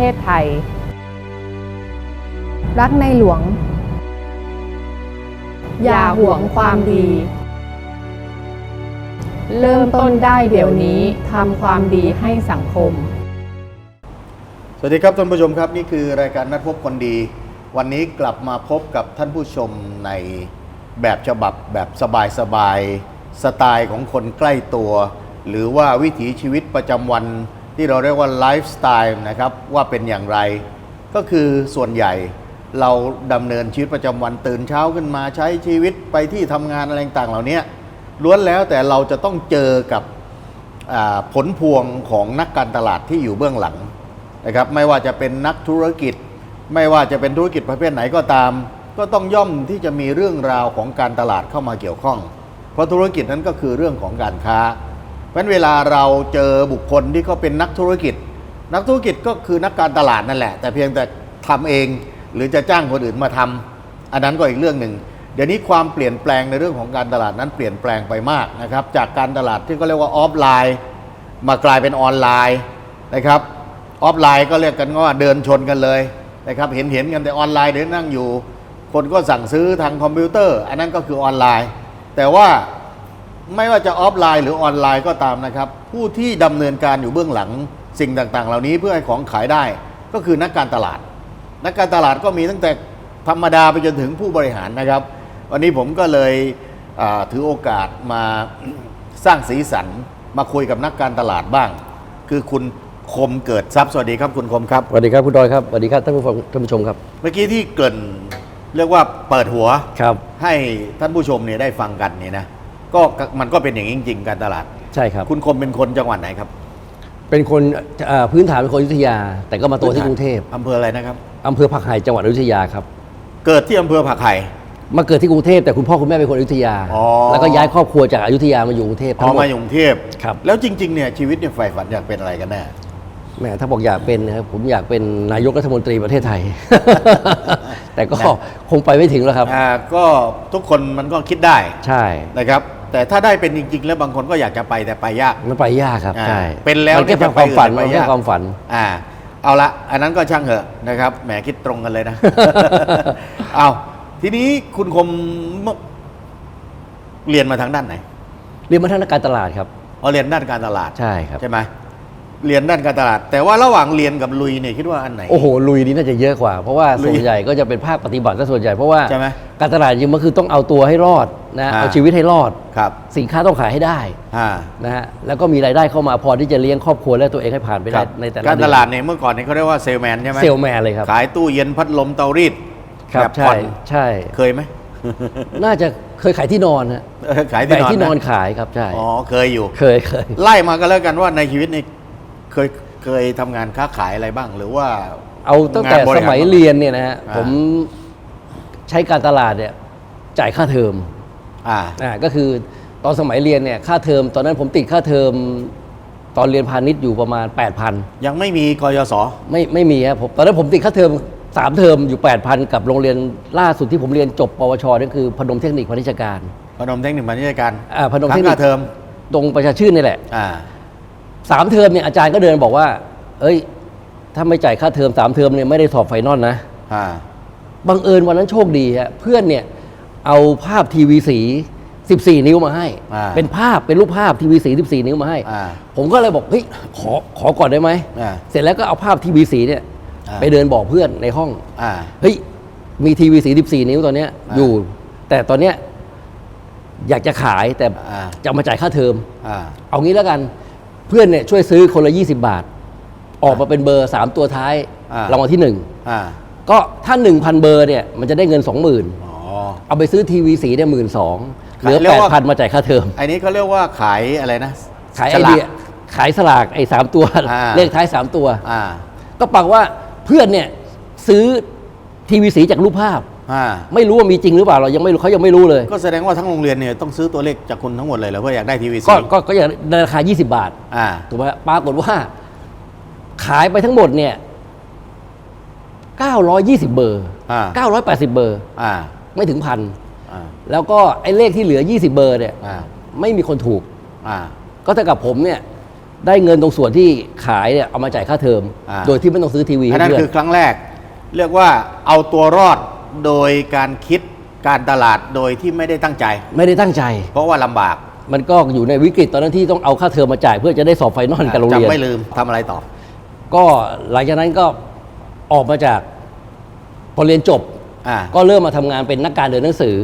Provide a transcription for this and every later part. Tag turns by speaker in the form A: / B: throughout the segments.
A: ทศไทย
B: รักในหลวง อย่าหวงความดี
A: เริ่มต้นได้เดี๋ยวนี้ทำความดีให้สังคม
C: สวัสดีครับท่านผู้ชมครับ นี่คือรายการนัดพบคนดี วันนี้กลับมาพบกับท่านผู้ชมในแบบฉบับแบบสบายๆสไตล์ของคนใกล้ตัว หรือว่าวิถีชีวิตประจำวัน ที่เราเรียกว่าไลฟ์สไตล์นะครับว่าเป็นอย่างไร ก็คือส่วนใหญ่เราดำเนินชีวิตประจำวันตื่นเช้าขึ้นมาใช้ชีวิตไปที่ทำงานอะไรต่างเหล่านี้ล้วนแล้วแต่เราจะต้องเจอกับผลพวงของนักการตลาดที่อยู่เบื้องหลังนะครับไม่ว่าจะเป็นนักธุรกิจ ไม่ว่าจะเป็นธุรกิจประเภทไหนก็ตาม ก็ต้องย่อมที่จะมีเรื่องราวของการตลาดเข้ามาเกี่ยวข้อง เพราะธุรกิจนั้นก็คือเรื่องของการค้า เพราะเวลาเราเจอบุคคลที่เขาเป็นนักธุรกิจ นักธุรกิจก็คือนักการตลาดนั่นแหละ แต่เพียงแต่ทำเองหรือจะจ้างคนอื่นมาทำอันนั้นก็อีกเรื่องหนึ่งเดี๋ยวนี้ความเปลี่ยนแปลงในเรื่องของการตลาดนั้นเปลี่ยนแปลงไปมากนะครับ จากการตลาดที่เขาเรียกว่าออฟไลน์ มากลายเป็นออนไลน์นะครับออฟไลน์ก็เรียกกันว่าเดินชนกันเลยนะครับเห็นเห็นกันแต่ออนไลน์เดี๋ยวนั่งอยู่ คนก็สั่งซื้อทางคอมพิวเตอร์ อันนั้นก็คือออนไลน์ แต่ว่า ไม่ว่าจะออฟไลน์หรือออนไลน์ก็ตามนะครับ ผู้ที่ดำเนินการอยู่เบื้องหลังสิ่งต่างๆ เหล่านี้เพื่อให้ของขายได้ก็คือนักการตลาด นักการตลาดก็มีตั้งแต่ธรรมดาไปจนถึงผู้บริหารนะครับ วันนี้ผมก็เลยอ่าถือโอกาสมาสร้างสีสันมาคุยกับนักการตลาดบ้าง คือคุณคมเกิดทรัพย์สวัสดีครับคุณคมครับ
D: สวัสดีครับคุณดอยครับสวัสดีครับท่านผู้ฟังท่านผู้ชมครับ
C: เมื่อกี้ที่เกรินเรียกว่าเปิดหัว
D: ครับ
C: ให้ท่านผู้ชมเนี่ยได้ฟังกันเนี่ยนะ ก็มันก็เป็นอย่างนี้จริง ๆ การตลาด
D: ใช่ครับ
C: คุณคมเป็นคนจังหวัดไหนครับ
D: เป็นคนเอ่อพื้นฐานเป็นคนอยุธยา แต่ก็มาโตที่กรุงเทพ
C: อำเภออะไรนะครับ
D: อำเภอผักไห่จังหวัดอยุธยาครับ
C: เกิดที่อำเภอผักไห่
D: มาเกิดที่กรุงเทพแต่คุณพ่อคุณแม่เป็นคนอยุธยา
C: อ๋อ
D: แล้วก็ย้ายครอบครัวจากอยุธยามาอยู่กรุงเทพ
C: พ
D: ทั้
C: อง
D: หม
C: มา
D: ด
C: อยู่กรุงเทพ
D: ครับ
C: แล้วจริง ๆ เนี่ยชีวิตเนี่ยใฝ่ฝันอยากเป็นอะไรกันแน่
D: แหมถ้าบอกอยากเป็นนะครับผมอยากเป็นนายกรัฐมนตรีประเทศไทย แต่ก็
C: นะ
D: คงไปไม่ถึงแล้วครับ
C: อ่าก็ทุกคนมันก็คิดได้
D: ใช่
C: นะครับ แต่ถ้าได้เป็นจริง ๆ แล้วบางคนก็อยากจะไปแต่ไปยาก
D: มันไปยากครับ
C: อ่า
D: ใช่
C: เป็นแล้ว
D: มันแค่
C: เนี่ยจะ
D: ความฝัน
C: ไป
D: มัน
C: อื่น
D: แค่
C: ไปยาก
D: ความฝัน
C: อ่า เอาละอันนั้นก็ช่างเหอะนะครับแหมคิดตรงกันเลยนะ เอาทีนี้คุณคมเรียนมาทางด้านไหน
D: เรียนมาทางนักการตลาดครับ
C: อ๋อเรียนด้านการตลาด
D: ใช่ครับ
C: ใช่ไหม เรียนด้านการตลาด แต่ว่าระหว่างเรียนกับลุยเนี่ยคิดว่าอันไหน
D: โอ้โหลุยนี่น่าจะเยอะกว่า เพราะว่า
C: ลุย
D: ส่วนใหญ่ก็จะเป็นภาคปฏิบัติซะส่วนใหญ่เพราะว่า
C: ใช่ไหม
D: การตลาดจริงๆมันคือต้องเอาตัวให้รอดนะ
C: อ่า
D: เอาชีวิตให้รอด
C: ครับ
D: สินค้าต้องขายให้ได้
C: อ่า
D: นะฮะแล้วก็มีรายได้เข้ามาพอที่จะเลี้ยงครอบครัวและตัวเองให้ผ่านไป
C: ค
D: ได้
C: รับ
D: ในแต่ละ
C: การ
D: เดื
C: ต
D: อน
C: ลาดเนี่ยเมื่อก่อนเนี่ยเขาเรียกว่าเซลแมนใช่ไหม
D: เซลแมนเลยครับ
C: ขายตู้เย็นพัดลมเตารีด
D: ครับ
C: แบบ
D: ใช่
C: ผ่อน
D: ใช่
C: เคยไหม
D: น่าจะเคยขายที่นอนฮะ
C: เออขาย
D: แบ
C: ที่
D: ก
C: นอน
D: ที่นอน
C: นะ
D: ขายครับใช่
C: อ๋อเคยอยู่
D: เคยเคย
C: ไล่มาก็แล้วกันว่าในชีวิตนี่ เคยเคยทำงานค้าขายอะไรบ้างหรือว่า
D: เอาตั้งแต่
C: งานบ
D: ส
C: ริหาร
D: มัยเรียนเนี่ยนะฮะ
C: อ่า
D: ผมใช้การตลาดเนี่ยจ่ายค่าเทอม
C: อ่า
D: อ่าก็คือตอนสมัยเรียนเนี่ยค่าเทอม ตอนนั้นผมติดค่าเทอมตอนเรียนพาณิชย์อยู่ประมาณ 8,000
C: ยังไม่มีกยศ
D: ไม่ไม่มีครับผมตอนนั้นผมติดค่าเทอมสามเทอมอยู่ 8,000 กับโรงเรียนล่าสุดที่ผมเรียนจบปวชนั่นคือพนมเทคนิคพาณิชยการ
C: พนมเทคนิคพาณิชยการ
D: อ่าพนม
C: ค้า
D: เท
C: ง
D: คนิ
C: ค่า
D: ค
C: เทอม
D: ตรงประชาชื่นนี่แหละ
C: อ่า
D: สามเทอมเนี่ยอาจารย์ก็เดินบอกว่า เอ้ย ถ้าไม่จ่ายค่าเทอมสามเทอมเนี่ยไม่ได้สอบไฟนอลนะ
C: อ่า
D: บังเอิญวันนั้นโชคดีฮะเพื่อนเนี่ยเอาภาพทีวีสี 14 นิ้วมาให้
C: อ่า
D: เป็นภาพเป็นรูปภาพทีวีสี 14 นิ้วมาให้
C: อ่า
D: ผมก็เลยบอกเฮ้ยขอขอก่อนได้ไหม
C: อ่า
D: เสร็จแล้วก็เอาภาพทีวีสีเนี่ย
C: อ่า
D: ไปเดินบอกเพื่อนในห้อง
C: อ่า
D: เฮ้ย มีทีวีสี14 นิ้วตอนเนี้ย
C: อ่า
D: อยู่ แต่ตอนเนี้ยอยากจะขายแต่
C: อ่า
D: จะเอามาจ่ายค่าเทอม
C: อ่า
D: เอางี้แล้วกัน เพื่อนเนี่ยช่วยซื้อคนละ 20 บาท ออกมาเป็นเบอร์ 3 ตัวท้าย
C: อ่าร
D: รางวัลที่
C: อ่า
D: 1ก็ถ้า 1,000 เบอร์เนี่ยมันจะได้เงิน 20,000
C: อ๋อ
D: เอาไปซื้อทีวีสีเนี่ยหมื่นสองเหลือ
C: เรียกว่า
D: 8,000 มาจ่ายค่าเทอม
C: อันนี้เขาเรียกว่าขายอะไรนะ
D: ขาย
C: ฉ
D: ไอ
C: ลาก
D: เดียขายสลากไอ้สามตัว
C: อ่า
D: เลขท้าย 3 ตัว
C: อ่า
D: ก็ปักว่าเพื่อนเนี่ยซื้อทีวีสีจากรูปภาพ
C: อ่า
D: ไม่รู้ว่ามีจริงหรือเปล่าเรายังไม่รู้เขายังไม่รู้เลย
C: ก็แสดงว่าทั้งโรงเรียนเนี่ยต้องซื้อตัวเลขจากคุณทั้งหมดเลยเหรอเพื่ออยากได้ทีวี
D: ก็
C: สี
D: ก็ก็อย่างในราคา 20 บาท
C: อ่า
D: ถูกไหมปรากฏว่า ขายไปทั้งหมดเนี่ย920 เบอร์
C: อ่า
D: 980 เบอร์
C: อ่า
D: ไม่ถึงพัน
C: อ่า
D: แล้วก็ไอ้เลขที่เหลือ 20 เบอร์เนี่ย
C: อ่า
D: ไม่มีคนถูก
C: อ่า
D: ก็เท่ากับผมเนี่ย ได้เงินตรงส่วนที่ขายเนี่ยเอามาจ่ายค่าเทอม
C: อ่า
D: โดยที่ไม่ต้องซื้อทีวี
C: อั
D: ให้
C: นนั้น
D: เพื่อ
C: คือนครั้งแรก เรียกว่าเอาตัวรอด โดยการคิดการตลาดโดยที่ไม่ได้ตั้งใจ
D: ไม่ได้ตั้งใจ
C: เพราะว่าลำบาก
D: มันก็อยู่ในวิกฤตตอนนั้นที่ต้องเอาค่าเทอมมาจ่าย เพื่อจะได้สอบไฟนอลกับโรงเรียน
C: จำไม่ลืมทำอะไรต่อ
D: ก็หลังจากนั้นก็ออกมาจากพอเรียนจบ
C: อ่า
D: ก็เริ่มมาทำงานเป็นนักการเดินหนังสือ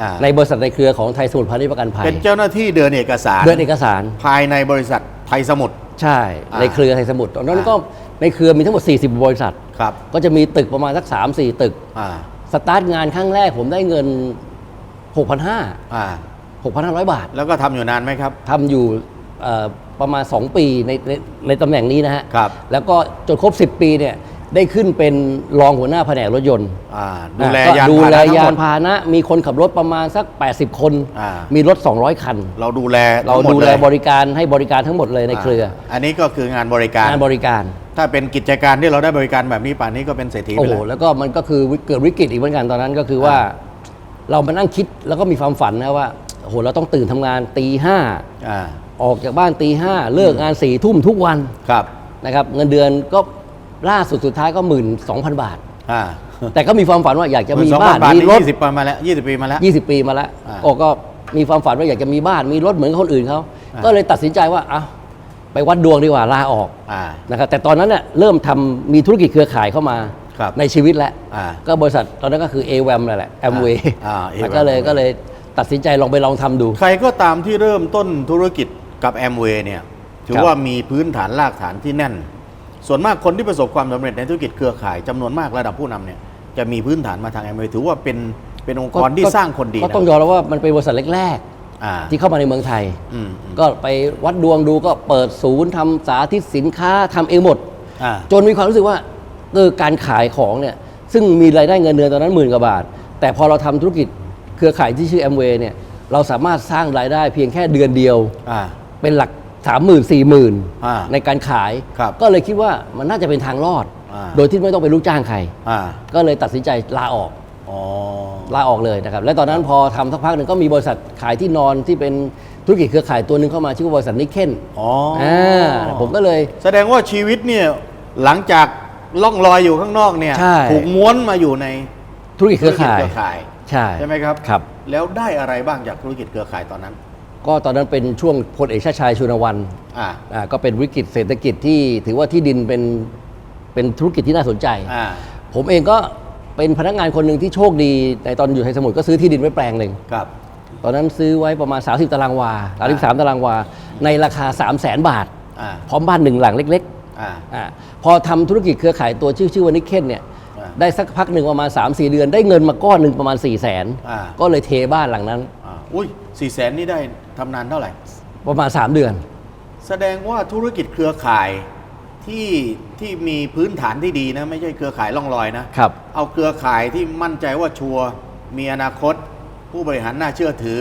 D: อา ในบริษัทในเครือของไทยสมุทรพาณิชย์ประกันภัย
C: เป็นเจ้าหน้าที่เดินเอกสาร
D: เดินเอกสาร
C: ภายในบริษัทไทยสมุทร
D: ใช่
C: อ่า
D: ในเครือไทยสมุทรตอนนั้น
C: อ่า
D: ก็ในเครือมีทั้งหมด 40 บริษัท
C: ครับ
D: ก็จะมีตึกประมาณสัก 3-4 ตึก
C: อ่า
D: สตาร์ทงานครั้งแรกผมได้เงิน 6,500
C: อ่า
D: 6,500 บาท
C: แล้วก็ทำอยู่นานไหมครับ
D: ทำอยู่เอ่อประมาณ 2 ปีในในในตำแหน่งนี้นะฮะ
C: ครับ
D: แล้วก็จนครบ 10 ปีเนี่ยได้ขึ้นเป็นรองหัวหน้าแผนกรถยนต์
C: อ่าดูแล
D: ก็
C: ยาน
D: ดู
C: พาห
D: แล
C: นะทั้ง
D: ยา
C: หม
D: น
C: ด
D: พาหนะมีคนขับรถประมาณสัก 80 คน
C: อ่า
D: มีรถ 200 คัน
C: เราดูแล
D: เรา
C: ทั้งหม
D: ดูแล
C: ย
D: บริการให้บริการทั้งหมดเลยในเครือ
C: อันนี้ก็คืองานบริการ
D: งานบริการ
C: ถ้าเป็นกิจการที่เราได้บริการแบบนี้ป่านนี้ก็เป็นเศรษฐี
D: โอ้
C: ไป
D: โห
C: แล้ว
D: แล้วก็มันก็คือเกิดวิกฤตอีกเหมือนกันตอนนั้นก็คือว่า เรามานั่งคิดแล้วก็มีความฝันนะว่าโอ้โหเราต้องตื่นทำงานตีห้า
C: อ่า
D: ออกจากบ้านตีห้าเลิกงานสี่ทุ่มทุกวัน
C: ครับ
D: นะครับเงินเดือนก็ล่าสุดสุดท้ายก็หมื่นสองพันบาท
C: อ่า
D: แต่ก็มีความฝันว่าอยากจะมี
C: 12,000
D: บ้าน
C: บาท
D: มี
C: นี่
D: รถ
C: ยี่สิบปีมาแล้วยี่สิบปีมาแล้ว
D: 20 ปีมาแล้ว
C: อ่า
D: ก็ก็มีความฝันว่าอยากจะมีบ้านมีรถเหมือนกับคนอื่นเขา
C: อ่า
D: ก็เลยตัดสินใจว่าอะ ไปวัดดวงดีกว่าลาออก
C: อ่า
D: นะครับแต่ตอนนั้นเน่ยเริ่มทำมีธุรกิจเครือข่ายเข้ามา
C: ครับ
D: ในชีวิตแล้ว
C: อ่า
D: ก็บริษัทตอนนั้นก็คือ a w a m นั่นแหละ a m w a y
C: อ่า
D: แล้ว
C: AWAM
D: ก็เลยก็เลยตัดสินใจลองไปลองทำดู
C: ใครก็ตามที่เริ่มต้นธุรกิจกับแอมเวย์เนี่ยถือ
D: ครับ
C: ว่ามีพื้นฐานรากฐานที่แน่น ส่วนมากคนที่ประสบความสำเร็จในธุรกิจเครือข่ายจำนวนมากระดับผู้นำเนี่ยจะมีพื้นฐานมาทางแอมเวย์ถือว่าเป็นเป็นองค์กรที่สร้างคนดี
D: ก็
C: นะ
D: ต้องยอมรับว่ามันเป็นบริษัทแรก
C: อ่า
D: ๆที่เข้ามาในเมืองไทย
C: อืมอืม
D: ก็ไปวัดดวงดูก็เปิดศูนย์ทำสาธิตสินค้าทำเองหมด
C: อ่า
D: จนมีความรู้สึกว่าเออการขายของเนี่ยซึ่งมีรายได้เงินเดือนตอนนั้นหมื่นกว่าบาท แต่พอเราทำธุรกิจเครือข่ายที่ชื่อ a m w a y เนี่ยเราสามารถสร้างรายได้เพียงแค่เดือนเดียว
C: อ่า
D: เป็นหลัก 3 0 0 0 0 4 0 0 0
C: อ่า
D: ในการขาย
C: ครับ
D: ก็เลยคิดว่ามันน่าจะเป็นทางรอด
C: อ่า
D: โดยที่ไม่ต้องไปนลูกจ้างใคร
C: อ่า
D: ก็เลยตัดสินใจลาออก
C: อ๋อ
D: ลาออกเลยนะครับ และตอนนั้นพอทำสักพักหนึ่งก็มีบริษัทขายที่นอนที่เป็นธุรกิจเครือข่ายตัวหนึ่งเข้ามาชื่อว่าบริษัทนิกเคน
C: อ๋ออ
D: อ่าผมก็เลย
C: แสดงว่าชีวิตเนี่ยหลังจากล่องลอยอยู่ข้างนอกเนี่ย
D: ใช่
C: ถูกม้วนมาอยู่ใน
D: ธุรกิจเครือข่าย
C: ธุรกิจเครือข่าย
D: ใช่
C: ใช่ไหมครับ
D: ครับ
C: แล้วได้อะไรบ้างจากธุรกิจเครือข่ายตอนนั้น
D: ก็ตอนนั้นเป็นช่วงพลเอกชาติชายชุนวัน
C: อ่า
D: อ่าก็เป็นวิกฤตเศรษฐกิจที่ถือว่าที่ดินเป็นเป็นธุรกิจที่น่าสนใจ
C: อ่า
D: ผมเองก็ เป็นพนักงานคนหนึ่งที่โชคดีในตอนอยู่ไทยสมุทรก็ซื้อที่ดินไว้แปลงหนึ่ง
C: ครับ
D: ตอนนั้นซื้อไว้ประมาณ 30 ตารางวา33ตารางวา ในราคา 3 0 0แสนบาท
C: อ่า
D: พร้อมบ้านหนึ่งหลังเล็ก
C: อ่า
D: ๆอาพอทำธุรกิจเครือข่ายตัวชื่อชื่อว่านิกเคนเนี่ย
C: อ่า
D: ได้สักพักหนึ่งประมาณ 3-4 เดือน ได้เงินมาก้อนหนึ่งประมาณ 4 0 0แสน
C: อ่า
D: ก็เลยเทบ้านหลังนั้น
C: อ่าอุ้ยสี่แสนนี่ได้ทำนานเท่าไหร่
D: ประมาณ 3 เดือน
C: แสดงว่าธุรกิจเครือข่าย ที่ที่มีพื้นฐานที่ดีนะ ไม่ใช่เครือข่ายล่องลอยนะ
D: ครับ
C: เอาเครือข่ายที่มั่นใจว่าชัวร์มีอนาคต ผู้บริหารน่าเชื่อถือ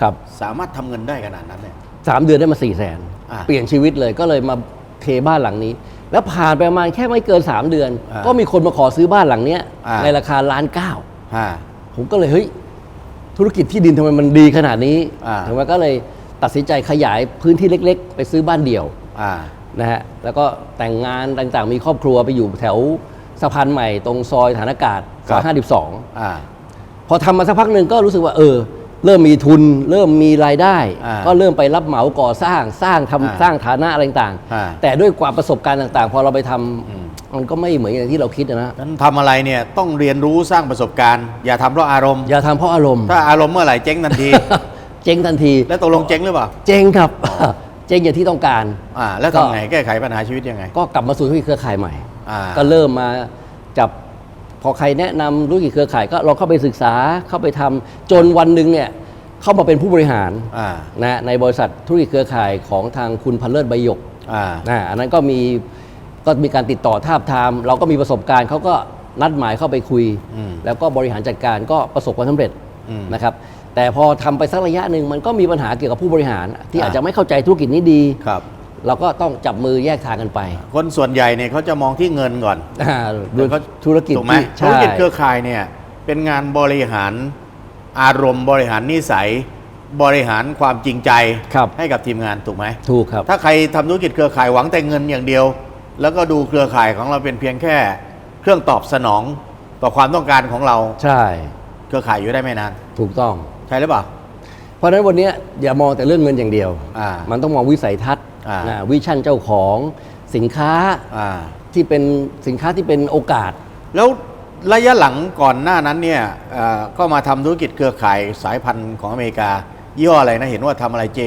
D: ครับ
C: สามารถทำเงินได้ขนาดนั้นเนี่ย
D: สามเดือนได้มา4ี่แสน
C: อ่า
D: เปลี่ยนชีวิตเลยก็เลยมาเทบ้านหลังนี้ แล้วผ่านไปประมาณแค่ไม่เกิน 3 เดือน
C: อ่า
D: ก็มีคนมาขอซื้อบ้านหลังเนี้ย
C: อ่า
D: ในราคาล้านเก้า
C: อ่า
D: ผมก็เลยเฮ้ยธุรกิจที่ดินทำไมมันดีขนาดนี้
C: อ่า
D: ถึงว่าก็เลยตัดสินใจขยายพื้นที่เล็ก ๆ ไปซื้อบ้านเดี่ยว
C: อ่า
D: นะฮะแล้วก็แต่งงานต่างๆ มีครอบครัวไปอยู่แถวสะพานใหม่ตรงซอยฐานอากาศซอย
C: ครับ
D: 52
C: อ่า
D: พอทำมาสักพักหนึ่งก็รู้สึกว่าเออ เริ่มมีทุน เริ่มมีรายได้
C: อ่า
D: ก็เริ่มไปรับเหมาก่อสร้างสร้างทำ
C: อ่า
D: สร้างฐานะอะไรต่าง
C: อ่า
D: ๆ แต่ด้วยความประสบการณ์ต่าง ๆ พอเราไปทำ
C: อืม
D: มันก็ไม่เหมือนอย่างที่เราคิดนะ
C: นั้นทำอะไรเนี่ยต้องเรียนรู้สร้างประสบการณ์ อย่าทำเพราะอารมณ์
D: อย่าทำเพราะอารมณ์
C: ถ้าอารมณ์เมื่อไหร่เจ๊งทันที
D: เจ๊งทันที
C: แล้วตกลงเจ๊งหรือเปล่า
D: เจ๊งครับ เจ๊งอย่างที่ต้องการ
C: อ่าแล้ว
D: ก็
C: ทำไงแก้ไขปัญหาชีวิตยังไง
D: ก็กลับมาสู่ธุรกิจเครือข่ายใหม่
C: อ่า
D: ก็เริ่มมาจับพอใครแนะนำธุรกิจเครือข่ายก็ลองเข้าไปศึกษาเข้าไปทำจนวันหนึ่งเนี่ยเข้ามาเป็นผู้บริหาร
C: อ่า
D: นะในบริษัทธุรกิจเครือข่ายของทางคุณพันเลิศใบหยก
C: อ่า
D: นะอันนั้นก็มีก็มีการติดต่อทาบทาม เราก็มีประสบการณ์เขาก็นัดหมายเข้าไปคุย
C: อืม
D: แล้วก็บริหารจัดการก็ประสบความสำเร็จ
C: อืม
D: นะครับ แต่พอทำไปสักระยะหนึ่งมันก็มีปัญหาเกี่ยวกับผู้บริหาร ที่
C: อ่า
D: อาจจะไม่เข้าใจธุรกิจนี้ดี
C: ครับ
D: เราก็ต้องจับมือแยกทางกันไป
C: คนส่วนใหญ่เนี่ยเขาจะมองที่เงินก่อน
D: อ่า
C: เดี๋ยวเขา
D: ธุรกิจ
C: ถูกไหม
D: ที่
C: ธุรกิจ
D: ใช่
C: เครือข่ายเนี่ยเป็นงานบริหารอารมณ์บริหารนิสัย บริหารความจริงใจ
D: ครับ
C: ให้กับทีมงานถูกไหม
D: ถูกครับ
C: ถ้าใครทำธุรกิจเครือข่ายหวังแต่เงินอย่างเดียว แล้วก็ดูเครือข่ายของเราเป็นเพียงแค่เครื่องตอบสนองต่อความต้องการของเรา
D: ใช่
C: เครือข่ายอยู่ได้ไม่นาน
D: ถูกต้อง
C: ใช่หรือเปล่า
D: เพราะฉะนั้นวันเนี้ยอย่ามองแต่เรื่องเงินอย่างเดียว
C: อ่า
D: มันต้องมองวิสัยทัศน์
C: อ่า
D: นะวิชั่นเจ้าของสินค้า
C: อ่า
D: ที่เป็นสินค้าที่เป็นโอกาส
C: แล้วระยะหลังก่อนหน้านั้นเนี่ยเอ่อก็มาทำธุรกิจเครือข่ายสายพันธุ์ของอเมริกา ยี่ห้ออะไรนะ เห็นว่าทำอะไรเจ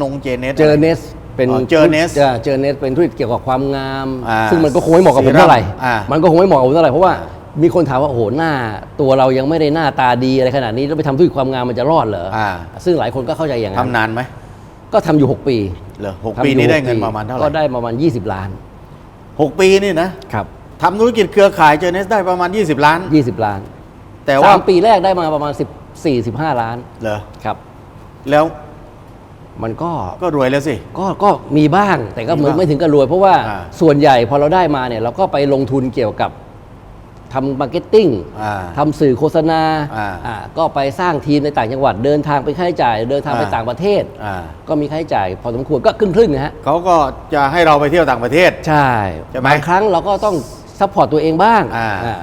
C: นงเจเนส
D: เจอเนสเป็น
C: อ๋อ Journess
D: จะเจอเนสเป็นธุรกิจเกี่ยวกับความงาม
C: อ่า
D: ซึ่งมันก็คงไม่เหมาะกับผมเท่าไหร่
C: อ่า
D: มันก็คงไม่เหมาะกับผมเท่าไหร่เพราะว่า
C: อ่
D: มีคนถามว่าโอ้โหหน้า ตัวเรายังไม่ได้หน้าตาดีอะไรขนาดนี้แล้วไปทำธุรกิจความงามมันจะรอดเหรออา ซึ่งหลายคนก็เข้าใจอย่างนั้น
C: ทำนานไหม
D: ก็ทำอยู่ 6 ปี
C: เหรอหก
D: ทำ
C: ปี
D: อยู่
C: นี้ได้
D: หก
C: เงินประมาณเท่าไหร่
D: ก็ได้ประมาณ 20 ล้าน
C: หกปีนี่นะครับทำธุรกิจเครือข่ายเจเนสได้ประมาณ 20 ล้าน
D: 20 ล้าน
C: แต่ว่า
D: สามปีแรกได้มาประมาณ10 45ล้าน
C: เหรอ
D: ครับ
C: แล้ว
D: มันก็
C: ก็รวยแล้วสิ
D: ก็ก็มีบ้างแต่ก็เหมือน
C: มีบ้าง
D: ไม่ถึงกับรวยเพราะว่า
C: อ่า
D: ส่วนใหญ่พอเราได้มาเนี่ยเราก็ไปลงทุนเกี่ยวกับ ทำมาร์เก็ตติ้ง
C: อ่า
D: ทำสื่อโฆษณา
C: อ่า
D: อ่าก็ไปสร้างทีมในต่างจังหวัดเดินทางไปค่าใช้จ่าย เดินทางไป
C: อ่า
D: ต่างประเทศ
C: อ่า
D: ก็มีค่าใช้จ่ายพอสมควรก็ครึ่งครึ่งๆนะฮะ
C: เขาก็จะให้เราไปเที่ยวต่างประเทศ
D: ใช่
C: ใช่ไหม
D: บางครั้งเราก็ต้องซัพพอร์ตตัวเองบ้าง
C: อ่า
D: อ่า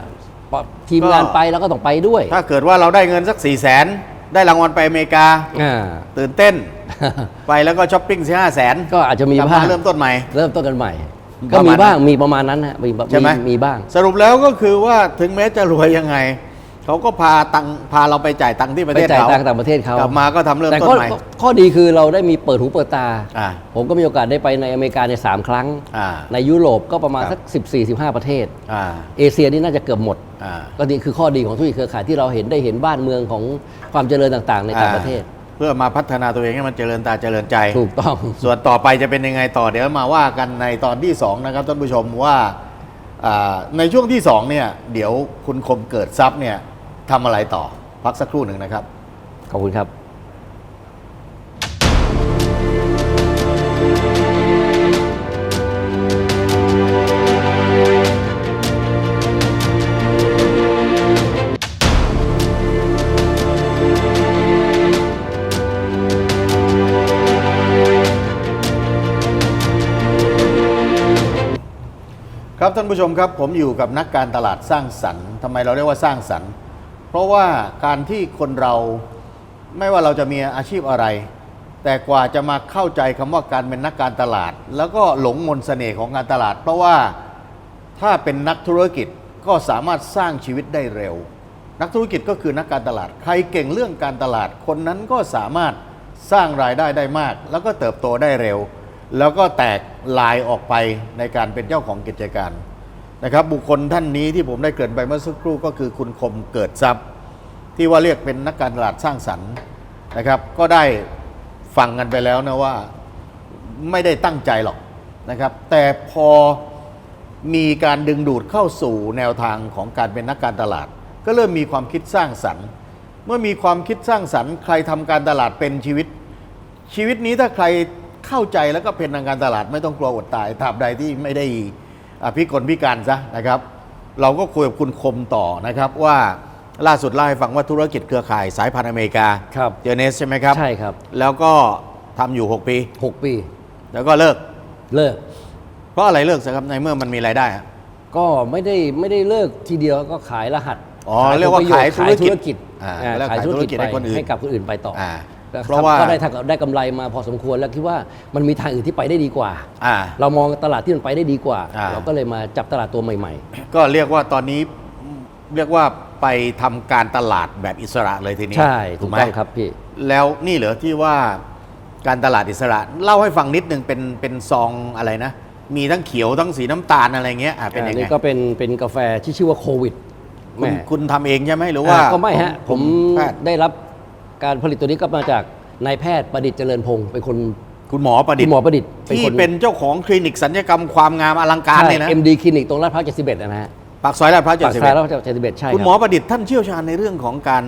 D: พอทีมงาน
C: ก็
D: ไปเราก็ต้องไปด้วย
C: ถ้าเกิดว่าเราได้เงินสัก4ี่แสนได้รางวัลไปอเมริกา
D: อ่า
C: ตื่นเต้น ไปแล้วก็ช้อปปิ้งสิห้าแสน
D: ก็อาจจะมี
C: กลับ
D: บ้าง
C: เริ่มต้นใหม่
D: เริ่มต้นกันใหม่
C: ป
D: ก็
C: ระมาณ
D: มีบ้าง
C: นั้น
D: มีประมาณนั้นฮะมี
C: ใช่ไหม
D: มีบ้าง
C: สรุปแล้วก็คือว่าถึงแม้จะรวยยังไงเขาก็พาตังพาเราไปจ่ายตังค์ที่ประ
D: ไป
C: เทศ
D: จ่าย
C: เขา
D: ตังค์ต่างประเทศเขา
C: กลับมาก็ทำเริ่ม
D: แต่
C: ต้น
D: ข้อ
C: ใหม่
D: ข้อดีคือเราได้มีเปิดหูเปิดตา
C: อ่า
D: ผมก็มีโอกาสได้ไปในอเมริกาใน3ครั้ง
C: อ่า
D: ในยุโรปก็ประมาณ
C: ครับ
D: สัก14 15 ประเทศ
C: อ่า
D: เอเชียนี่น่าจะเกือบหมด
C: อ่า
D: ก็นี่คือข้อดีของธุรกิจเครือข่ายที่เราเห็นได้เห็นบ้านเมืองของความเจริญต่าง ๆ ในต่างประเทศ
C: อ่า เพื่อมาพัฒนาตัวเองให้มันเจริญตาเจริญใจ
D: ถูกต้อง
C: ส่วนต่อไปจะเป็นยังไงต่อเดี๋ยวมาว่ากันในตอนที่ 2 นะครับท่านผู้ชมว่าอ่าในช่วงที่ 2 เนี่ย เดี๋ยวคุณคมเกิดทรัพย์เนี่ยทำอะไรต่อ พักสักครู่หนึ่งนะครับ
D: ขอบคุณครับ
C: ครับท่านผู้ชมครับผมอยู่กับนักการตลาดสร้างสรรค์ทำไมเราเรียกว่าสร้างสรรค์ เพราะว่าการที่คนเราไม่ว่าเราจะมีอาชีพอะไร แต่กว่าจะมาเข้าใจคำว่าการเป็นนักการตลาด แล้วก็หลงมนต์เสน่ห์ของการตลาด เพราะว่าถ้าเป็นนักธุรกิจก็สามารถสร้างชีวิตได้เร็ว นักธุรกิจก็คือนักการตลาด ใครเก่งเรื่องการตลาด คนนั้นก็สามารถสร้างรายได้ได้มาก แล้วก็เติบโตได้เร็ว แล้วก็แตกลายออกไปในการเป็นเจ้าของกิจการนะครับ บุคคลท่านนี้ที่ผมได้เกริ่นไปเมื่อสักครู่ก็คือคุณคมเกิดทรัพย์ ที่ว่าเรียกเป็นนักการตลาดสร้างสรรค์นะครับ ก็ได้ฟังกันไปแล้วนะว่าไม่ได้ตั้งใจหรอกนะครับ แต่พอมีการดึงดูดเข้าสู่แนวทางของการเป็นนักการตลาด ก็เริ่มมีความคิดสร้างสรรค์ เมื่อมีความคิดสร้างสรรค์ ใครทำการตลาดเป็นชีวิต ชีวิตนี้ถ้าใคร เข้าใจแล้วก็เป็นทางการตลาดไม่ต้องกลัวอดตายตราบใดที่ไม่ได้อะพิกลพิการซะนะครับ เราก็คุยกับคุณคมต่อนะครับว่าล่าสุดเล่าให้ฟังว่าธุรกิจเครือข่ายสายพันธุ์อเมริกา
D: ครับ
C: เจเนสใช่ไหมครับ
D: ใช่ครับ
C: แล้วก็ทำอยู่ 6 ปี
D: 6 ปี
C: แล้วก็เลิก
D: เลิก
C: เพราะอะไรเลิกสิครับในเมื่อมันมีรายได้อะ
D: ก็ไม่ได้ไม่ได้เลิกทีเดียวก็ขายรหัส
C: อ๋อเรียกว่า
D: ผลประโชน์
C: ขายธุรกิจ
D: ขายธุรกิจ
C: อ่า
D: อ่า
C: แล้ว
D: ขาย
C: ขาย
D: ธุร
C: ธุรกิ
D: กิ
C: จ
D: จ
C: ให้คนอื่น
D: ให้กับคนอื่นไปต่ออาก็
C: เพราะว่า
D: ก็ได้ทางได้กำไรมาพอสมควรแล้วคิดว่ามันมีทางอื่นที่ไปได้ดีกว่า
C: อ่า
D: เรามองตลาดที่มันไปได้ดีกว่า
C: อ่า
D: เราก็เลยมาจับตลาดตัวใหม่
C: ก็เรียกว่าตอนนี้เรียกว่าไปทำการตลาดแบบอิสระเลยที
D: ๆ
C: นี้
D: ใช่ถู
C: ก
D: ก
C: ไหม
D: ต้องครับพี่
C: แล้วนี่เหรอที่ว่าการตลาดอิสระ เล่าให้ฟังนิดนึงเป็นเป็นซองอะไรนะ มีทั้งเขียวทั้งสีน้ำตาลอะไรเงี้ยอะเป็นยังไง
D: นี่ก็เป็นเป็นกาแฟที่ชื่อว่าโควิด
C: คุณ
D: แหม
C: คุณทำเองใช่ไหมหรือว่า
D: อ่าก็ไม่ฮะผม
C: แพทย์
D: ได้รับ การผลิตตัวนี้ก็มาจากนายแพทย์ประดิษฐ์เจริญพงศ์เป็นคน
C: คุณหมอประดิษ
D: คุณ
C: ฐ์
D: หมอประดิษฐ์
C: ที่
D: คน
C: เป็นเจ้าของคลินิกสัญญกรรมความงามอลังการเนี่ยนะ
D: เอ็มดีคลินิกตรงลาดพร้าว71นะฮะ
C: ปากซอยลาดพร้าวเจ็ด
D: ปาก
C: สิบ
D: ซอยลาดพร้าว71ใช่
C: คุณ
D: รับ
C: หมอประดิษฐ์ท่านเชี่ยวชาญในเรื่องของการ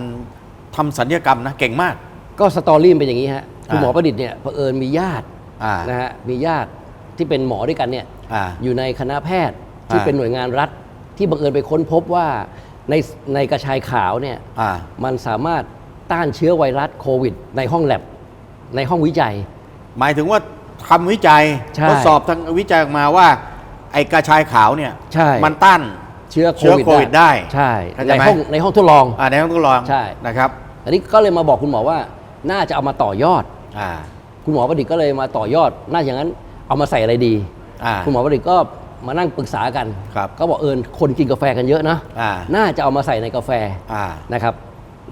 C: ทำสัญญกรรมนะเก่งมาก
D: ก็สตอรี่มันเป็นอย่างนี้ฮะคุณ
C: อ่า
D: หมอประดิษฐ์เนี่ยเผอิญมีญาติ
C: อ่า
D: นะฮะมีญาติที่เป็นหมอด้วยกันเนี่ย
C: อ่า
D: อยู่ในคณะแพทย์ที่
C: อ่า
D: เป็นหน่วยงานรัฐ ที่บังเอิญไปค้นพบว่าในในกระชายขาวเนี่ย
C: อ่า
D: มันสามารถ ต้านเชื้อไวรัสโควิด ในห้องแลบในห้องวิจัย
C: หมายถึงว่าทำวิจัย
D: ใช่
C: ทดสอบทางวิจัยออกมาว่า ไอ้กระชายขาวเนี่ย
D: ใช่
C: มันต้าน
D: เชื้อ
C: เชื้อโควิดได้
D: ใช่
C: เข้าใจ
D: ใน
C: ไหม
D: ห้องในห้องทดลอง
C: อ่าในห้องทดลอง
D: ใช่
C: นะครับ
D: อันนี้ก็เลยมาบอกคุณหมอว่าน่าจะเอามาต่อยอด
C: อ่า
D: คุณหมอประดิษฐ์ก็เลยมาต่อยอด น่าอย่างนั้นเอามาใส่อะไรดี
C: อ่า
D: คุณหมอประดิษฐ์ก็มานั่งปรึกษากัน
C: ครับ
D: ก็บอกเอิญคนกินกาแฟกันเยอะนะ
C: อ่า
D: น่าจะเอามาใส่ในกาแฟ
C: อ่า
D: นะครับ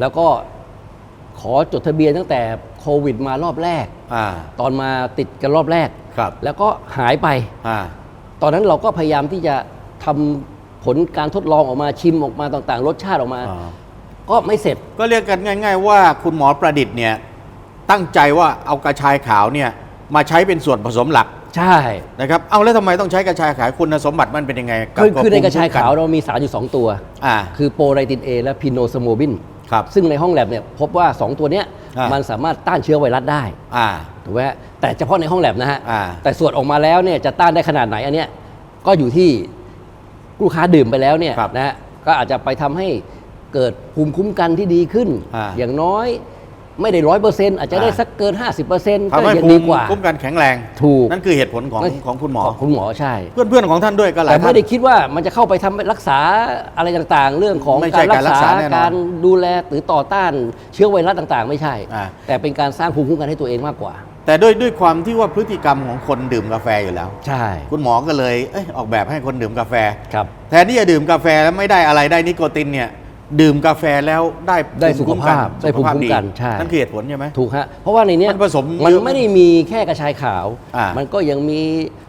D: แล้วก็ ขอจดทะเบียนตั้งแต่โควิดมารอบแรก
C: อ่า
D: ตอนมาติดกันรอบแรก
C: ครับ
D: แล้วก็หายไป
C: อ่า
D: ตอนนั้นเราก็พยายามที่จะทำผลการทดลองออกมาชิมออกมาต่างๆ รสชาติออกมา
C: อ่า
D: ก็ไม่เสร็จ
C: ก็เรียกกันง่าย ๆ ว่าคุณหมอประดิษฐ์เนี่ยตั้งใจว่าเอากระชายขาวเนี่ยมาใช้เป็นส่วนผสมหลัก
D: ใช่
C: นะครับ เอาแล้วทำไมต้องใช้กระชายขาวคุณสมบัติมันเป็นยังไงบ
D: คือคือในกระชาย
C: ภูมิคุ้ม
D: ขาวเรามีสารอยู่ 2 ตัว
C: อ่า
D: คือโปรไลติน A และพิโนสโมบิน
C: ครับ
D: ซึ่งในห้องแลบเนี่ยพบว่า 2 ตัวเนี้ย
C: อ่ามั
D: มันสามารถต้านเชื้อไวรัสได้
C: อ่า
D: ถูกไหมฮะแต่เฉพาะในห้องแลบนะฮะ
C: อ่า
D: แต่ส่วนออกมาแล้วเนี่ยจะต้านได้ขนาดไหนอันเนี้ยก็อยู่ที่ลูกค้าดื่มไปแล้วเนี่ย
C: ครับ
D: นะฮะก็อาจจะไปทำให้เกิดภูมิคุ้มกันที่ดีขึ้น
C: อ่า
D: อย่างน้อย ไม่ได้ร้อยเปอร์เซ็นต์อาจจะได้
C: อ่า
D: สักเกิน 50%ก็
C: ทำให้
D: ยัง
C: ภู
D: ดี
C: มิ
D: กว่า
C: คุ้มกันแข็งแรง
D: ถูก
C: นั่นคือเหตุผลของของคุณหมอ
D: ของคุณหมอใช่
C: เพื่อนๆของท่านด้วยก็หลาย
D: แต่
C: ท่า
D: ไม่
C: น
D: ได้คิดว่ามันจะเข้าไปทำรักษาอะไรต่างๆ เรื่องของ
C: ไม่ใช่
D: การรักษา
C: การรักษาแน่นอน
D: การดูแลหรือต่อต้านเชื้อไวรัสต่างๆ ไม่ใช่
C: อ่า
D: แต่เป็นการสร้างภูมิคุ้มกันให้ตัวเองมากกว่า
C: แต่ด้วยด้วยความที่ว่าพฤติกรรมของคนดื่มกาแฟอยู่แล้ว
D: ใช่
C: คุณหมอก็เลยเอยออกแบบให้คนดื่มกาแฟ
D: ครับ
C: แทนที่จะดื่มกาแฟแล้วไม่ได้อะไรได้นิโคตินเนี่ย ดื่มกาแฟแล้วได้
D: ได้สุขภาพ
C: ภูมิ
D: ได้ภูมิคุ้มกัน
C: ดี
D: ใช่
C: นั่นคือเหตุผลใช่ไหม
D: ถูกฮะเพราะว่าในเนี้ย
C: มันผสม
D: มัน
C: เยอะ
D: ไม่ได้มีแค่กระชายขาว
C: อ่ามั
D: มันก็ยังมี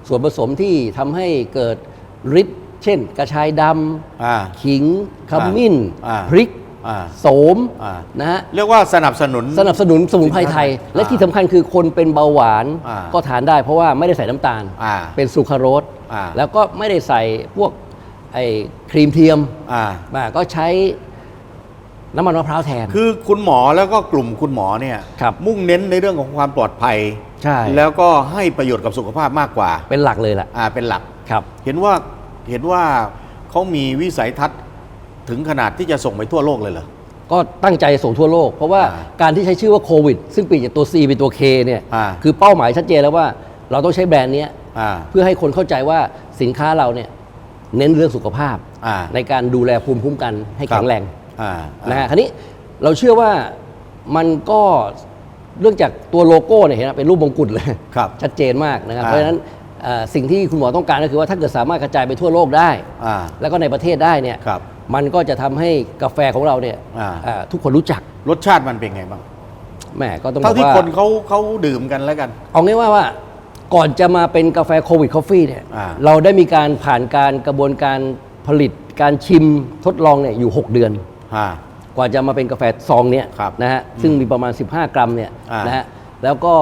D: ส่วนผสมที่ทำให้เกิดฤทธิ์เช่น กระชายด
C: อ่าำ
D: ขิงขมิ้น
C: อ่า
D: พริก
C: อ่า
D: โสม
C: อ่า
D: นะฮะ
C: เรียกว่าสนับสนุน
D: สนับสนุนสมุนไพรไทย
C: อ่า
D: และที่สำคัญคือคนเป็นเบาหวาน
C: อ่า
D: ก็ทานได้เพราะว่าไม่ได้ใส่น้ำตาล
C: อ่า
D: เป็นซูคราโรส
C: อ่า
D: แล้วก็ไม่ได้ใส่พวกไอ้ครีมเทียม
C: อ่า
D: อ่าก็ใช้ น้ำมันมะพร้าวแทน
C: คือคุณหมอแล้วก็กลุ่มคุณหมอเนี่ย
D: ครับ
C: มุ่งเน้นในเรื่องของความปลอดภัย
D: ใช่
C: แล้วก็ให้ประโยชน์กับสุขภาพมากกว่า
D: เป็นหลักเลยแหละ
C: อ่าเป็นหลัก
D: ครับ
C: เห็นว่าเห็นว่าเขามีวิสัยทัศน์ถึงขนาดที่จะส่งไปทั่วโลกเลยเหรอ
D: ก็ตั้งใจส่งทั่วโลก เพราะว่า
C: อ่า
D: การที่ใช้ชื่อว่าโควิด ซึ่งเปลี่ยนจากตัว C เป็นตัว K เนี่ย
C: อ่า
D: คือเป้าหมายชัดเจนแล้วว่าเราต้องใช้แบรนด์เนี้ย
C: อ่า
D: เพื่อให้คนเข้าใจว่าสินค้าเราเนี่ยเน้นเรื่องสุขภาพ
C: อ่า
D: ในการดูแลภูมิคุ้มกันให้แข็งแรง
C: อ่า
D: นะฮะคราวนี้เราเชื่อว่ามันก็เรื่องจากตัวโลโก้เนี่ยเห็นไหมเป็นรูปมงกุฎเลย
C: ครับ
D: ชัดเจนมากนะครับ
C: อ่า
D: เพราะฉะนั้นเอ่อสิ่งที่คุณหมอต้องการก็คือว่าถ้าเกิดสามารถกระจายไปทั่วโลกได้
C: อ่า
D: แล้วก็ในประเทศได้เนี่ย
C: ครับ
D: มันก็จะทำให้กาแฟของเราเนี่ย
C: อ่า
D: เอ่อทุกคนรู้จัก
C: รสชาติมันเป็นไงบ้าง
D: แหมก็ต้องบ
C: เท่า
D: อก
C: ที่
D: ว่า
C: คนเขาเขาดื่มกันแล้วกัน
D: เอาง่ายว่าว่าก่อนจะมาเป็นกาแฟโควิดคอฟฟี่เนี่ย
C: อ่า
D: เราได้มีการผ่านการกระบวนการผลิตการชิมทดลองเนี่ยอยู่ 6 เดือน
C: อ่า
D: กว่าจะมาเป็นกาแฟซองเนี่ย
C: ครับ
D: นะฮะซึ่งมีประมาณ 15 กรัมเนี่ย
C: อ่าน
D: นะฮะแล้วก็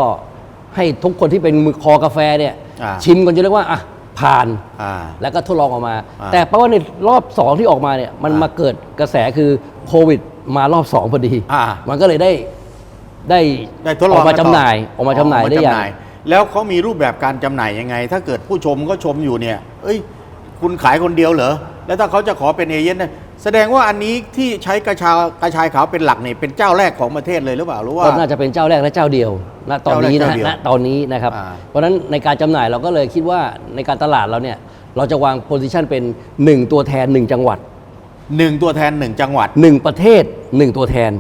D: ให้ทุกคนที่เป็นมือคอกาแฟเนี่ย
C: อ่า
D: ชิมกันจนเรียกว่าอะผ่าน
C: อ่า
D: แล้วก็ทดลองออกมา
C: อ่า
D: แต่เพราะว่าในรอบ 2 ที่ออกมาเนี่ยมัน
C: อ่าม
D: มาเกิดกระแสคือโควิดมารอบ 2 พอดี
C: อ่า
D: มันก็เลยได้ได้
C: ได้ทดลอง
D: ออกมา
C: กันต่
D: จำหน่ายออกมาจำหน่ายได้อย่าง
C: แล้วเขามีรูปแบบการจำหน่ายยังไง ถ้าเกิดผู้ชมก็ชมอยู่เนี่ย เอ้ย คุณขายคนเดียวเหรอ แล้วถ้าเขาจะขอเป็นเอเย่นเนี่ย แสดงว่าอันนี้ที่ใช้กระชากระชายขาวเป็นหลักเนี่ยเป็นเจ้าแรกของประเทศเลยหรือเปล่าหรือว่า
D: ก็น่าจะเป็นเจ้าแรกและเจ้าเดียวณตอนนี้นะ
C: เจ้าแรก
D: ฮะ
C: เจ้าเดียว
D: ณตอนนี้นะครับ
C: อ่า
D: เพราะฉะนั้นในการจำหน่ายเราก็เลยคิดว่าในการตลาดเราเนี่ยเราจะวางโพซิชันเป็น 1 ตัวแทน 1 จังหวัด
C: หนึ่งตัวแทนหนึ่งจังหวัด
D: 1 ประเทศ 1 ตัวแทน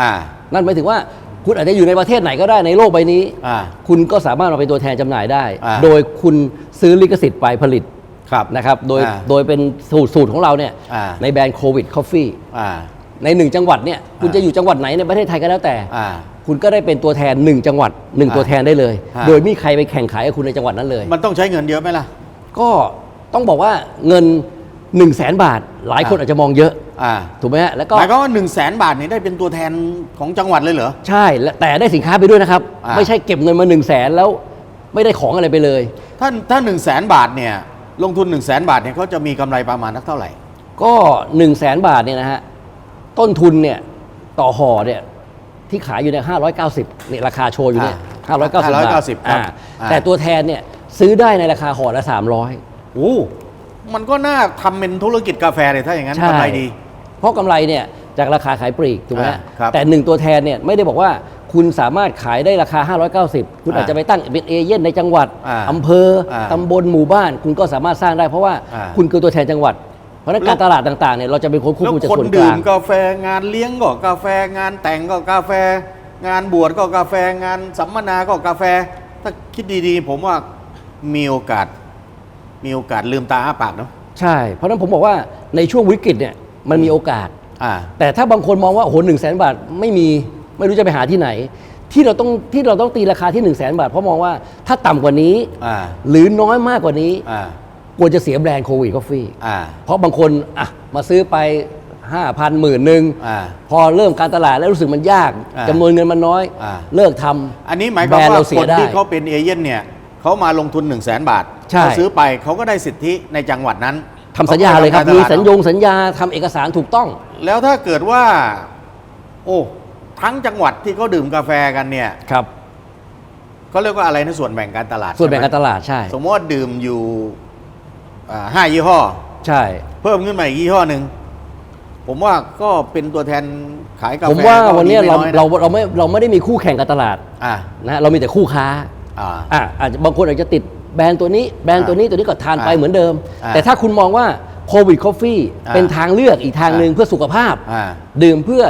C: อ่า
D: นั่นหมายถึงว่าคุณอาจจะอยู่ในประเทศไหนก็ได้ในโลกใบนี้
C: อ่า
D: คุณก็สามารถมาเป็นตัวแทนจำหน่ายได้
C: อ่า
D: โดยคุณซื้อลิขสิทธิ์ไปผลิต
C: ครับ
D: นะครับโดย
C: อ่า
D: โดยเป็นสูตรสูตรของเราเนี่ย
C: อ่า
D: ในแบรนด์โควิดคอฟฟี่
C: อ่า
D: ในหนึ่งจังหวัดเนี่ยคุณ
C: อ่า
D: จะอยู่จังหวัดไหนในประเทศไทยก็แล้วแต่
C: อ่า
D: คุณก็ได้เป็นตัวแทน1จังหวัด1ตัวแทนได้เลย
C: ฮะ
D: โดยไมมีใครไปแข่งขายกับคุณในจังหวัดนั้นเลย
C: มันต้องใช้เงินเยอะไหมล่ะ
D: ก็ต้องบอกว่าเงิน1 0 0 0 0แสนบาท หลายคน
C: อะ
D: อาจจะมองเยอะ
C: อ่า
D: ถูกไหมฮะแล้วก็
C: หมายความว่า1นึ่งแสนบาทนี่ได้เป็นตัวแทนของจังหวัดเลยเหรอ
D: ใช่และแต่ได้สินค้าไปด้วยนะครับ
C: อะ
D: ไม่ใช่เก็บเงินมา1นึ่งแสนแล้วไม่ได้ของอะไรไปเลย
C: ถ้าถ้าหนึ่งแสนบาทเนี่ย ลงทุน1นึ่งแสนบาทเนี่ยเขาจะมีกำไรประมาณนักเท่าไหร่
D: ก็1นึ่งแสนบาทเนี่ยนะฮะต้นทุนเนี่ยต่อห่อเนี่ยที่ขายอยู่เนี่ยห้าร้อยเก้าสิบเนี่ยราคาโชว์อยู่เนี่ยห้าร้อยเก้าสิบบาท
C: 590ครับ
D: อ่า
C: อ่า
D: แต่ตัวแทนเนี่ยซื้อได้ในราคาห่อละสามร้อย
C: โอ้มันก็น่าทำเป็นธุรกิจกาแฟเลยถ้าอย่างนั้น
D: ใช่
C: กำไรดี
D: เพราะกำไรเนี่ยจากราคาขายปลีกถูกไหมฮะ
C: อ่าครับ
D: แต่หนึ่งตัวแทนเนี่ยไม่ได้บอกว่า คุณสามารถขายได้ราคา 590 คุณ
C: อ่า
D: อาจจะไปตั้งเป็นเอเย่นในจังหวัด
C: อ่า
D: อำเภออาตำบลหมู่บ้าน คุณก็สามารถสร้างได้เพราะว่า
C: อ่า
D: คุณคือตัวแทนจังหวัด เพราะฉะนั้น
C: แล้ว
D: การตลาดต่างๆเนี่ยเราจะเป็นคนควบ
C: แล้ว
D: คุมจาก
C: คน
D: ส่วนก
C: ดื่
D: ลามง
C: กาแฟงานเลี้ยงก็กาแฟงานแต่งก็กาแฟ งานบวชก็กาแฟงานสัมมนาก็กาแฟ ถ้าคิดดีๆ ผมว่ามีโอกาส มีโอกาสลืมตาอ้าปากเนาะ
D: ใช่ เพราะฉะนั้นผมบอกว่าในช่วงวิกฤตเนี่ยมันมีโอกาส
C: อ่า
D: แต่ถ้าบางคนมองว่าโอ้โหหนึ่งแสนบาทไม่มี ไม่รู้จะไปหาที่ไหน ที่เราต้องที่เราต้องตีราคาที่1นึ่งแสนบาทเพราะมองว่าถ้าต่ำกว่านี้
C: อ่า
D: หรือน้อยมากกว่านี้
C: อ่า
D: ควรจะเสียแบรนด์โควิดกาแฟ
C: อ่า
D: เพราะบางคนอะมาซื้อไป 5 0 0 0หมื่นหนึ่ง
C: อ่า
D: พอเริ่มการตลาดแล้วรู้สึกมันยาก
C: อ่า
D: จำนวนเงินมันน้อย
C: อ่า
D: เลิกทำ
C: อันนี้หมายความ
D: แบรนด์
C: ว่า
D: เราเสี
C: ค
D: ย
C: น
D: ได้
C: ที่เขาเป็นเอเย่นเนี่ยเขามาลงทุน1นึ่งแสนบาท
D: ใช่
C: เขาซื้อไปเขาก็ได้สิทธิในจังหวัดนั้น
D: ทำสัญญาเลยครับ
C: ขก็
D: มี
C: ทำกาตลาด
D: สัญญงสัญญาทำเอกสารถูกต้อง
C: แล้วถ้าเกิดว่า โอ้ ทั้งจังหวัดที่เขาดื่มกาแฟกันเนี่ย
D: ครับ
C: เขาเรียกว่าอะไรนะส่วนแบ่งการตลาด
D: ส่วนแบ่งการ
C: ใช่
D: ต
C: ไหม
D: ลาดใช่
C: สมมติว่าดื่มอยู่อ่าห้ายี่ห้อ
D: ใช่
C: เพิ่มขึ้นมาอีกยี่ห้อหนึ่งผมว่าก็เป็นตัวแทนขายกาแฟ
D: ผมว่า
C: ก็
D: วันเนี้ย
C: ดี
D: เรา
C: ไม่อยนะ
D: เราเราไม่เราไม่ได้มีคู่แข่งกับตลาด
C: อ่า
D: นะเรามีแต่คู่ค้า
C: อ่า
D: อะอาจจะบางคนอาจจะติดแบรนด์ตัวนี้แบรนด์ตัวนี้ตัวนี้ก็ทานไป
C: อ่า
D: เหมือนเดิม
C: อ่า
D: แต่ถ้าคุณมองว่าโควิดคอฟฟี่
C: อ่า
D: เป็นทางเลือกอีกทางหนึ่ง
C: อ่า
D: เพื่อสุขภาพ
C: อ่า
D: ดื่มเพื่อ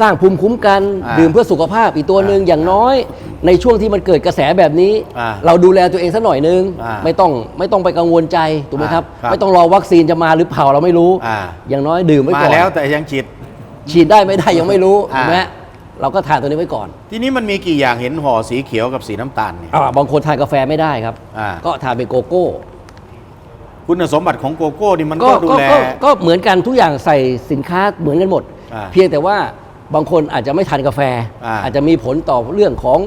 D: สร้างภูมิคุ้มกัน
C: อ่า
D: ดื่มเพื่อสุขภาพอีกตัวหนึ่ง
C: อ่า
D: อย่างน้อย ในช่วงที่มันเกิดกระแสแบบนี้
C: อ่า
D: เราดูแลตัวเองสักหน่อยนึง
C: อ่า
D: ไม่ต้องไม่ต้องไปกังวลใจถูกไหมครับ
C: ครับ
D: ไม่ต้องรอวัคซีนจะมาหรือเปล่าเราไม่รู้
C: อ่า
D: อย่างน้อยดื่มไว้
C: มา
D: ก่อน
C: แล้วแต่ยังฉีด
D: ฉีดได้ไม่ได้ยังไม่รู้
C: อ่า
D: ถูกไหมเราก็ทานตัวนี้ไว้ก่อน
C: ทีนี้มันมีกี่อย่างเห็นห่อสีเขียวกับสีน้ำตาลเนี่ย
D: อ่าบางคนทานกาแฟไม่ได้ครับ
C: อ่า
D: ก็ทานเป็นโกโก้
C: คุณสมบัติของโกโก้นี่มัน
D: ก็
C: ก็ดู
D: ก็
C: แล
D: ก็ก็เหมือนกันทุกอย่างใส่สินค้าเหมือนกันหมด
C: อ่า
D: เพียงแต่ว่า บางคนอาจจะไม่ทานกาแฟ
C: อ่า
D: อาจจะมีผลต่อเรื่องของ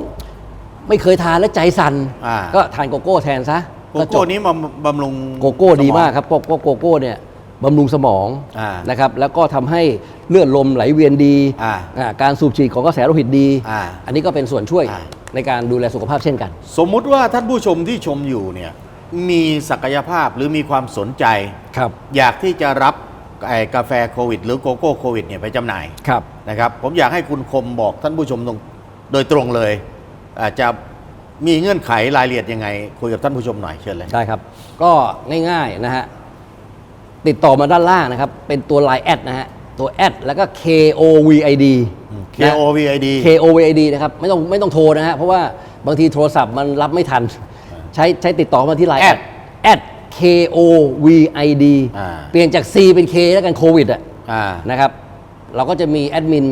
D: ไม่เคยทานและใจสั่น
C: อ่า
D: ก็ทานโกโก้แทนซะ
C: โก
D: ก็จ
C: โก้
D: บ
C: นี้มาบำรุง
D: โกโก้ดี
C: สอง
D: มากครับเพราะเพราะโกโก้เนี่ยบำรุงสมอง
C: อ่า
D: นะครับแล้วก็ทำให้เลือดลมไหลเวียนดี
C: อ่า
D: อ่าการสูบฉีดของกระแสโลหิตดี
C: อ่า
D: อันนี้ก็เป็นส่วนช่วย
C: อ่า
D: ในการดูแลสุขภาพเช่นกัน
C: สมมุติว่าท่านผู้ชมที่ชมอยู่เนี่ยมีศักยภาพหรือมีความสนใจ
D: ครับ
C: อยากที่จะรับไอ้กาแฟโควิด หรือโกโก้โควิดเนี่ยไปจำหน่าย
D: ครับ
C: นะครับ ผมอยากให้คุณคมบอกท่านผู้ชมตรงโดยตรงเลย อาจจะมีเงื่อนไขรายละเอียดยังไง คุยกับท่านผู้ชมหน่อยเชิญเลย
D: ได้ครับ ก็ง่ายๆนะฮะ ติดต่อมาด้านล่างนะครับ เป็นตัว Line แอดนะฮะ ตัวแอดแล้วก็ K O V I D
C: K O V I D
D: K O V I D นะครับไม่ต้องไม่ต้องโทรนะฮะ เพราะว่าบางทีโทรศัพท์มันรับไม่ทัน ใช้ใช้ติดต่อมาที่ Line แอดแอด K O V I D
C: อ่า
D: เปลี่ยนจาก C เป็น K แล้วกันโควิดอะ
C: อ่า
D: นะครับ เราก็จะมีแอดมิน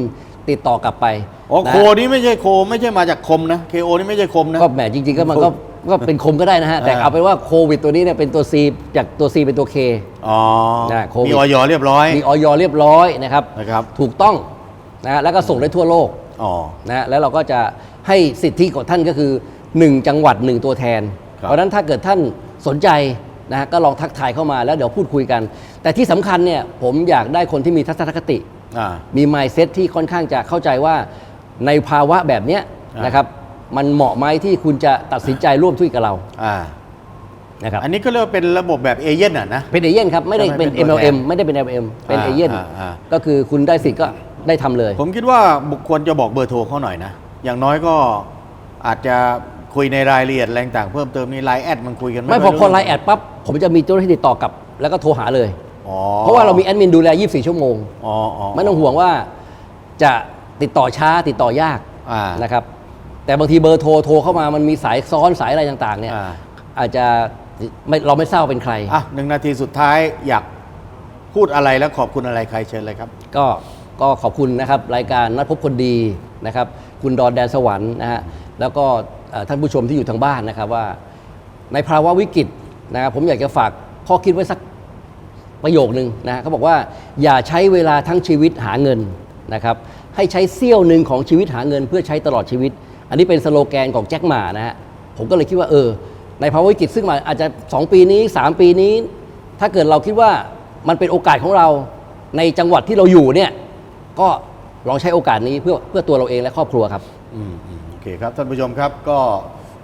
D: ติดต่อกลับไป
C: อ๋อ
D: นะ
C: โคนี้ไม่ใช่โคไม่ใช่มาจากคมนะ K O นี่ไม่ใช่คมนะ
D: ก็แหมจริงๆก็มันก็ก็เป็นคมก็ได้นะฮะ แต่
C: อ่า
D: เอาเป็นว่าโควิดตัวนี้เนี่ยเป็นตัว C จากตัว C เป็นตัว K
C: อ๋อ
D: นะโควิด
C: มีออยเรียบร้อย
D: มีออยเรียบร้อยนะครับ
C: นะครับ
D: ถูกต้องนะฮะแล้วก็ส่งได้ทั่วโลก
C: อ๋อ
D: นะฮะแล้วเราก็จะให้สิทธิของท่านก็คือ 1 จังหวัด 1 ตัวแทน
C: ครับ
D: เพราะฉะนั้นถ้าเกิดท่านสนใจนะฮะก็ลองทักทายเข้ามาแล้วเดี๋ยวพูดคุยกัน แต่ที่สำคัญเนี่ยผมอยากได้คนที่มีทัศนคติ
C: อ่า
D: มี mindset ที่ค่อนข้างจะเข้าใจว่าในภาวะแบบเนี้ย
C: อ่าน
D: นะครับ มันเหมาะไหมที่คุณจะตัดสินใจร่วมธุรกิจกับเรา
C: อ่า
D: นะครับ
C: อันนี้ก็เรียกว่าเป็นระบบแบบเอเย่นอะนะ
D: เป็นเอเย่นครับ ไม่ได้
C: ทำไม
D: เป็น
C: เป็นตัวแทน
D: MLM ไม่ได้เป็น MLM เป็น
C: อ่า
D: เอเย่น
C: อ่าอ่า
D: ก็คือคุณได้สิทธิ์ก็ได้ทำเลย
C: ผมคิดว่าบุคคลจะบอกเบอร์โทรเขาหน่อยนะ อย่างน้อยก็อาจจะคุยในรายละเอียดอะไรต่างๆเพิ่มเติมในไลน์แอดมันคุยกัน
D: ไม่พอ
C: ค่ย
D: พอ
C: รู้
D: ไลน์แอดปั๊บผมจะมีเจ้าหน้าที่ติดต่อกลับ แล้วก็โทรหาเลย
C: อ๋อ
D: เพราะว่าเรามีแอดมินดูแล 24 ชั่วโมง
C: อ๋ออ๋อ
D: ไม่ต้องห่วงว่าจะติดต่อช้าติดต่อยาก
C: อ่า
D: นะครับ แต่บางทีเบอร์โทรโทรเข้ามามันมีสายซ้อนสายอะไรต่างๆ เนี่ย
C: อ่า
D: อาจจะไม่เราไม่ทราบว่าเป็นใคร
C: อะหนึ่งนาทีสุดท้ายอยากพูดอะไรแล้วขอบคุณอะไรใครเชิญเลยครับ
D: ก็ก็ขอบคุณนะครับรายการนัดพบคนดีนะครับ คุณดอนแดนสวรรค์นะฮะแล้วก็เอ่อท่านผู้ชมที่อยู่ทางบ้านนะครับว่า ในภาวะวิกฤตนะครับผมอยากจะฝากข้อคิดไว้สัก ประโยคนึงนะเขาบอกว่าอย่าใช้เวลาทั้งชีวิตหาเงินนะครับให้ใช้เสี้ยวหนึ่งของชีวิตหาเงิน เพื่อใช้ตลอดชีวิต อันนี้เป็นสโลแกนของแจ็คหมานะฮะผมก็เลยคิดว่าเออ ในภาวะวิกฤตซึ่งมันอาจจะ 2 ปีนี้ 3 ปีนี้ ถ้าเกิดเราคิดว่ามันเป็นโอกาสของเราในจังหวัดที่เราอยู่เนี่ยก็ลองใช้โอกาสนี้เพื่อเพื่อตัวเราเองและครอบครัวครับ
C: อืมอืมโอเคครับท่านผู้ชมครับก็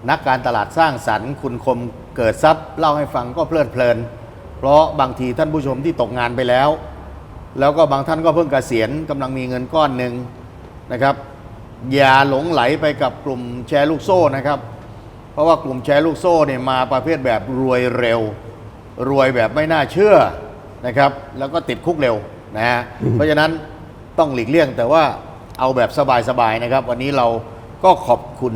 C: นักการตลาดสร้างสรรค์ คุณคมเกิดทรัพย์เล่าให้ฟังก็เพลิดเพลิน เพราะบางทีท่านผู้ชมที่ตกงานไปแล้ว แล้วก็บางท่านก็เพิ่งเกษียณกำลังมีเงินก้อนหนึ่งนะครับ อย่าหลงไหลไปกับกลุ่มแชร์ลูกโซ่นะครับ เพราะว่ากลุ่มแชร์ลูกโซ่เนี่ยมาประเภทแบบรวยเร็ว รวยแบบไม่น่าเชื่อนะครับ แล้วก็ติดคุกเร็วนะฮะเพราะฉะนั้นต้องหลีกเลี่ยงแต่ว่าเอาแบบสบายๆนะครับ วันนี้เราก็ขอบคุณ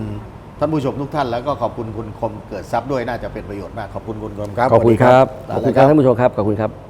C: ท่านผู้ชมทุกท่านแล้วก็ขอบคุณคุณคมเกิดทรัพย์ด้วยน่าจะเป็นประโยชน์มากขอบคุณคุณคมครับ
D: ขอบคุณครับ
C: ส
D: ข
C: วั
D: อบ
C: ส
D: คุ
C: ดี
D: ณครับท่านผู้ชมครับขอบคุณครับ